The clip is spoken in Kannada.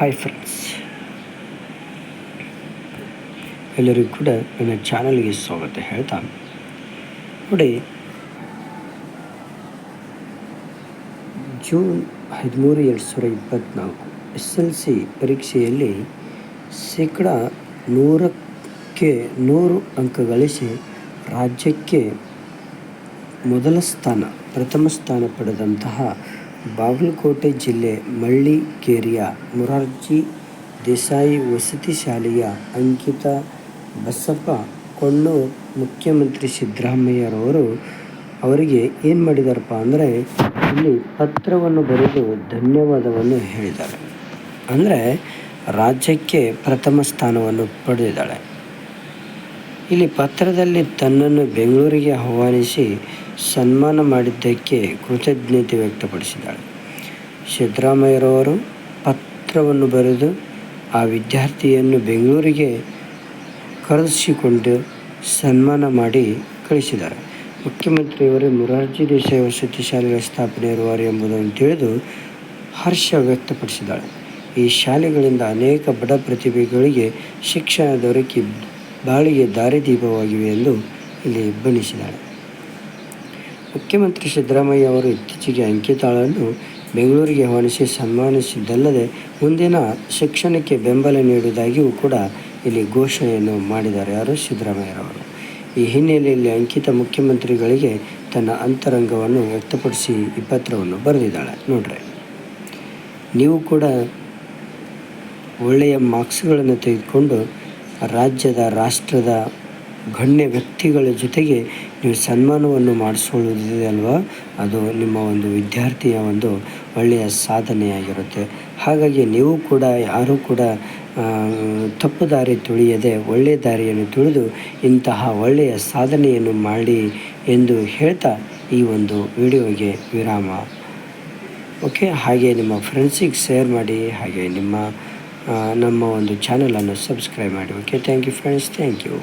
ಹಾಯ್ ಫ್ರೆಂಡ್ಸ್ ಎಲ್ಲರಿಗೂ ಕೂಡ ನನ್ನ ಚಾನಲ್ಗೆ ಸ್ವಾಗತ ಹೇಳ್ತಾ. ನೋಡಿ, ಜೂನ್ ಹದಿಮೂರು ಎರಡು ಸಾವಿರದ ಇಪ್ಪತ್ತ್ನಾಲ್ಕು ಎಸ್ ಎಲ್ ಸಿ ಪರೀಕ್ಷೆಯಲ್ಲಿ ಶೇಕಡ ನೂರಕ್ಕೆ ನೂರು ಅಂಕ ಗಳಿಸಿ ರಾಜ್ಯಕ್ಕೆ ಮೊದಲ ಸ್ಥಾನ, ಪ್ರಥಮ ಸ್ಥಾನ ಪಡೆದಂತಹ ಬಾಗಲಕೋಟೆ ಜಿಲ್ಲೆ ಮಳ್ಳಿಕೇರಿಯ ಮೊರಾರ್ಜಿ ದೇಸಾಯಿ ವಸತಿ ಶಾಲೆಯ ಅಂಕಿತಾ ಬಸಪ್ಪ ಕೊಣ್ಣೂರ್ ಮುಖ್ಯಮಂತ್ರಿ ಸಿದ್ದರಾಮಯ್ಯರವರು ಅವರಿಗೆ ಏನು ಮಾಡಿದಾರಪ್ಪ ಅಂದರೆ ಇಲ್ಲಿ ಪತ್ರವನ್ನು ಬರೆದು ಧನ್ಯವಾದವನ್ನು ಹೇಳಿದ್ದಾರೆ. ಅಂದರೆ ರಾಜ್ಯಕ್ಕೆ ಪ್ರಥಮ ಸ್ಥಾನವನ್ನು ಪಡೆದಿದ್ದಾಳೆ. ಇಲ್ಲಿ ಪತ್ರದಲ್ಲಿ ತನ್ನನ್ನು ಬೆಂಗಳೂರಿಗೆ ಆಹ್ವಾನಿಸಿ ಸನ್ಮಾನ ಮಾಡಿದ್ದಕ್ಕೆ ಕೃತಜ್ಞತೆ ವ್ಯಕ್ತಪಡಿಸಿದ್ದಾಳೆ. ಸಿದ್ದರಾಮಯ್ಯರವರು ಪತ್ರವನ್ನು ಬರೆದು ಆ ವಿದ್ಯಾರ್ಥಿಯನ್ನು ಬೆಂಗಳೂರಿಗೆ ಕರೆಸಿಕೊಂಡು ಸನ್ಮಾನ ಮಾಡಿ ಕಳಿಸಿದ್ದಾರೆ. ಮುಖ್ಯಮಂತ್ರಿಯವರೇ ಮೊರಾರ್ಜಿ ದೇಸಾಯಿ ವಸತಿ ಶಾಲೆಗಳ ಸ್ಥಾಪನೆ ಇರುವರು ಎಂಬುದನ್ನು ತಿಳಿದು ಹರ್ಷ ವ್ಯಕ್ತಪಡಿಸಿದ್ದಾಳೆ. ಈ ಶಾಲೆಗಳಿಂದ ಅನೇಕ ಬಡ ಪ್ರತಿಭೆಗಳಿಗೆ ಶಿಕ್ಷಣ ದೊರಕಿ ಬಾಳಿಗೆ ದಾರಿದೀಪವಾಗಿವೆ ಎಂದು ಇಲ್ಲಿ ಬಣ್ಣಿಸಿದ್ದಾಳೆ. ಮುಖ್ಯಮಂತ್ರಿ ಸಿದ್ದರಾಮಯ್ಯ ಅವರು ಇತ್ತೀಚೆಗೆ ಅಂಕಿತಾಳನ್ನು ಬೆಂಗಳೂರಿಗೆ ಹೊಣಿಸಿ ಸನ್ಮಾನಿಸಿದ್ದಲ್ಲದೆ ಮುಂದಿನ ಶಿಕ್ಷಣಕ್ಕೆ ಬೆಂಬಲ ನೀಡುವುದಾಗಿಯೂ ಕೂಡ ಇಲ್ಲಿ ಘೋಷಣೆಯನ್ನು ಮಾಡಿದ್ದಾರೆ ಯಾರು ಸಿದ್ದರಾಮಯ್ಯರವರು. ಈ ಹಿನ್ನೆಲೆಯಲ್ಲಿ ಅಂಕಿತ ಮುಖ್ಯಮಂತ್ರಿಗಳಿಗೆ ತನ್ನ ಅಂತರಂಗವನ್ನು ವ್ಯಕ್ತಪಡಿಸಿ ಈ ಪತ್ರವನ್ನು ಬರೆದಿದ್ದಾಳೆ. ನೋಡ್ರಿ. ನೀವು ಕೂಡ ಒಳ್ಳೆಯ ಮಾರ್ಕ್ಸ್ಗಳನ್ನು ತೆಗೆದುಕೊಂಡು ರಾಜ್ಯದ, ರಾಷ್ಟ್ರದ ಗಣ್ಯ ವ್ಯಕ್ತಿಗಳ ಜೊತೆಗೆ ನೀವು ಸನ್ಮಾನವನ್ನು ಮಾಡಿಸ್ಕೊಳ್ಳೋದಿದೆ ಅಲ್ವಾ? ಅದು ನಿಮ್ಮ ಒಂದು ವಿದ್ಯಾರ್ಥಿಯ ಒಂದು ಒಳ್ಳೆಯ ಸಾಧನೆಯಾಗಿರುತ್ತೆ. ಹಾಗಾಗಿ ನೀವು ಕೂಡ, ಯಾರೂ ಕೂಡ ತಪ್ಪು ದಾರಿ ತುಳಿಯದೆ ಒಳ್ಳೆಯ ದಾರಿಯನ್ನು ತುಳಿದು ಇಂತಹ ಒಳ್ಳೆಯ ಸಾಧನೆಯನ್ನು ಮಾಡಿ ಎಂದು ಹೇಳ್ತಾ ಈ ಒಂದು ವಿಡಿಯೋಗೆ ವಿರಾಮ. ಓಕೆ, ಹಾಗೆ ನಿಮ್ಮ ಫ್ರೆಂಡ್ಸಿಗೆ ಶೇರ್ ಮಾಡಿ, ಹಾಗೆ ನಿಮ್ಮ ನಮ್ಮ ಒಂದು ಚಾನಲನ್ನು ಸಬ್ಸ್ಕ್ರೈಬ್ ಮಾಡಿ. Okay, thank you friends, thank you.